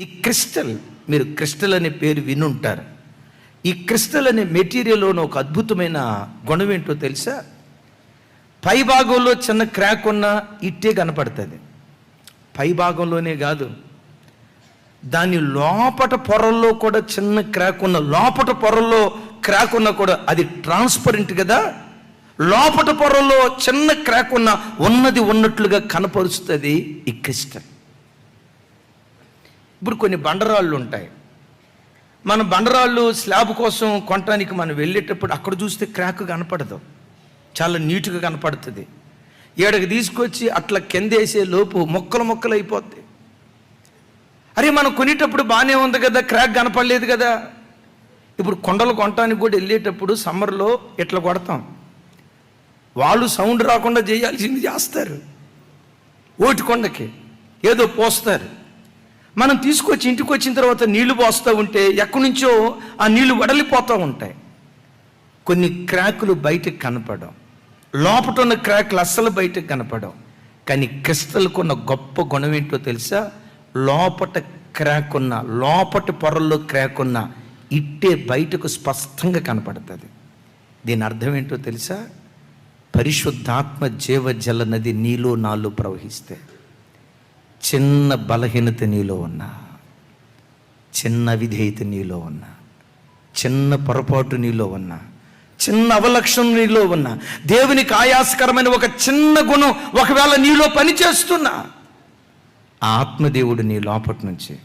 ఈ క్రిస్టల్ మీరు క్రిస్టల్ అనే పేరు వినుంటారు. ఈ క్రిస్టల్ అనే మెటీరియల్లోని ఒక అద్భుతమైన గుణం ఏంటో తెలుసా? పై భాగంలో చిన్న క్రాక్ ఉన్న ఇట్టే కనపడుతుంది. పై భాగంలోనే కాదు దాని లోపట పొరల్లో కూడా చిన్న క్రాక్ ఉన్న లోపట పొరల్లో క్రాక్ ఉన్న కూడా అది ట్రాన్స్పరెంట్ కదా? లోపట పొరల్లో చిన్న క్రాక్ ఉన్న ఉన్నది ఉన్నట్లుగా కనపరుస్తుంది ఈ క్రిస్టల్. ఇప్పుడు కొన్ని బండరాళ్ళు ఉంటాయి. మన బండరాళ్ళు స్లాబ్ కోసం కొనటానికి మనం వెళ్ళేటప్పుడు అక్కడ చూస్తే క్రాక్ కనపడదు. చాలా నీట్గా కనపడుతుంది. ఏడకి తీసుకొచ్చి అట్లా కిందేసే లోపు మొక్కలు మొక్కలు అయిపోద్ది అరే మనం కొనేటప్పుడు బాగానే ఉంది కదా క్రాక్ కనపడలేదు కదా. ఇప్పుడు కొండలు కొనటానికి కూడా వెళ్ళేటప్పుడు సమ్మర్లో ఇట్లా కొడతాం. వాళ్ళు సౌండ్ రాకుండా చేయాల్సింది చేస్తారు. ఓటి కొండకి ఏదో పోస్తారు. మనం తీసుకొచ్చి ఇంటికి వచ్చిన తర్వాత నీళ్ళు పోస్తూ ఉంటే ఎక్కడి నుంచో ఆ నీళ్ళు వడలిపోతూ ఉంటాయి. కొన్ని క్రాకులు బయటకు కనపడవు. లోపట ఉన్న క్రాకులు అస్సలు బయటకు కనపడవు. కానీ క్రిస్టల్కు ఉన్న గొప్ప గుణం ఏంటో తెలుసా? లోపట క్రాక్ ఉన్న లోపటి పొరల్లో క్రాక్ ఉన్న ఇట్టే బయటకు స్పష్టంగా కనపడుతుంది. దీని అర్థం ఏంటో తెలుసా? పరిశుద్ధాత్మ జీవజల నది నీలో నాలో ప్రవహిస్తే. చిన్న బలహీనత నీలో ఉన్నా చిన్న విధేయత నీలో ఉన్నా చిన్న పొరపాటు నీలో ఉన్నా చిన్న అవలక్షణం నీలో ఉన్నా దేవునికి ఆయాసకరమైన ఒక చిన్న గుణం ఒకవేళ నీలో పనిచేస్తున్నా ఆత్మదేవుడు నీ లోపటి నుంచి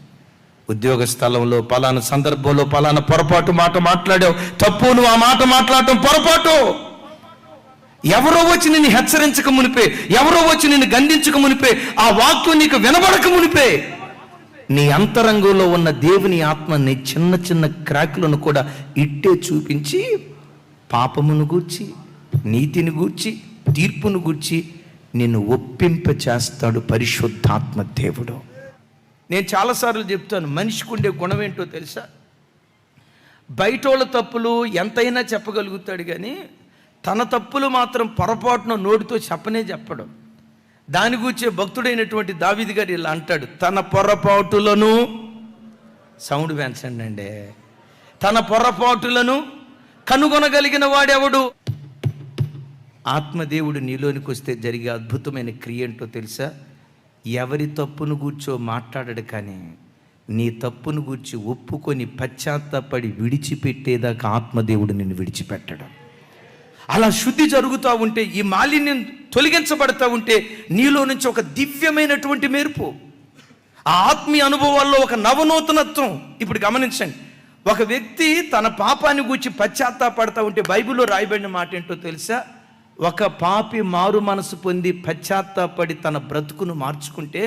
ఉద్యోగ స్థలంలో పలానా సందర్భంలో పలానా పొరపాటు మాట మాట్లాడావు తప్పు నువ్వు ఆ మాట మాట్లాడటం పొరపాటు. ఎవరో వచ్చి నిన్ను హెచ్చరించక మునిపే ఎవరో వచ్చి నిన్ను గండించక మునిపే ఆ వాక్యం నీకు వినబడక మునిపే. నీ అంతరంగంలో ఉన్న దేవుని ఆత్మ నీ చిన్న చిన్న క్రాకులను కూడా ఇట్టే చూపించి పాపమును గూర్చి నీతిని గూర్చి తీర్పును గూర్చి నిన్ను ఒప్పింప చేస్తాడు పరిశుద్ధాత్మ దేవుడు. నేను చాలాసార్లు చెప్తాను మనిషికి ఉండే గుణం ఏంటో తెలుసా? బయటోళ్ళ తప్పులు ఎంతైనా చెప్పగలుగుతాడు కానీ తన తప్పులు మాత్రం పొరపాటున నోటితో చెప్పనే చెప్పడు. దాని గురించే భక్తుడైనటువంటి దావిది గారు ఇలా అంటాడు తన పొరపాటులను సౌండ్ పెంచండి అండి. తన పొరపాటులను కనుగొనగలిగిన వాడెవడు? ఆత్మదేవుడు నీలోనికి వస్తే జరిగే అద్భుతమైన క్రియ ఏంటో తెలుసా? ఎవరి తప్పును గూర్చో మాట్లాడడు కానీ నీ తప్పును గూర్చి ఒప్పుకొని పశ్చాత్తాపడి విడిచిపెట్టేదాకా ఆత్మదేవుడు నిన్ను విడిచిపెట్టడం. అలా శుద్ధి జరుగుతూ ఉంటే ఈ మాలిన్యం తొలగించబడతా ఉంటే నీలో నుంచి ఒక దివ్యమైనటువంటి మెరుపు ఆ ఆత్మీయ అనుభవాల్లో ఒక నవనూతనత్వం. ఇప్పుడు గమనించండి ఒక వ్యక్తి తన పాపాన్ని గూర్చి పశ్చాత్తాపడతా ఉంటే బైబిల్లో రాయబడిన మాట ఏంటో తెలుసా? ఒక పాపి మారు మనసు పొంది పశ్చాత్తాపడి తన బ్రతుకును మార్చుకుంటే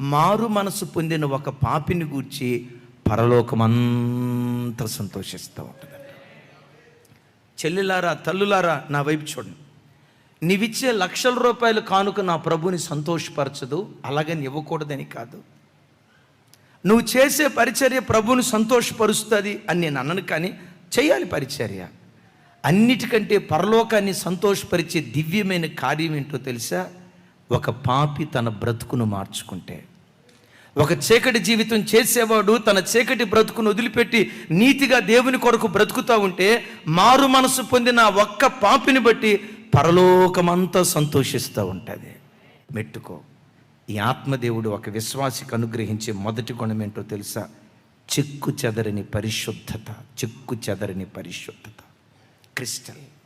మారు మనసు పొందిన ఒక పాపిని గూర్చి పరలోకమంతా సంతోషిస్తూ ఉంటుంది. చెల్లెలారా తల్లులారా నా వైపు చూడండి. నీవిచ్చే లక్షల రూపాయలు కానుక నా ప్రభుని సంతోషపరచదు అలాగని ఇవ్వకూడదని కాదు. నువ్వు చేసే పరిచర్య ప్రభుని సంతోషపరుస్తుంది అని నేను అన్నను కానీ చేయాలి పరిచర్య. అన్నిటికంటే పరలోకాన్ని సంతోషపరిచే దివ్యమైన కార్యం ఏంటో తెలుసా? ఒక పాపి తన బ్రతుకును మార్చుకుంటే. ఒక చీకటి జీవితం చేసేవాడు తన చీకటి బ్రతుకును వదిలిపెట్టి నీతిగా దేవుని కొరకు బ్రతుకుతూ ఉంటే మారు మనసు పొందిన ఒక్క పాపిని బట్టి పరలోకమంతా సంతోషిస్తూ ఉంటుంది. మెట్టుకో. ఈ ఆత్మదేవుడు ఒక విశ్వాసికి అనుగ్రహించే మొదటి గుణం ఏంటో తెలుసా? చెక్కు చెదరని పరిశుద్ధత. చెక్కు చెదరని పరిశుద్ధత. క్రిస్టల్.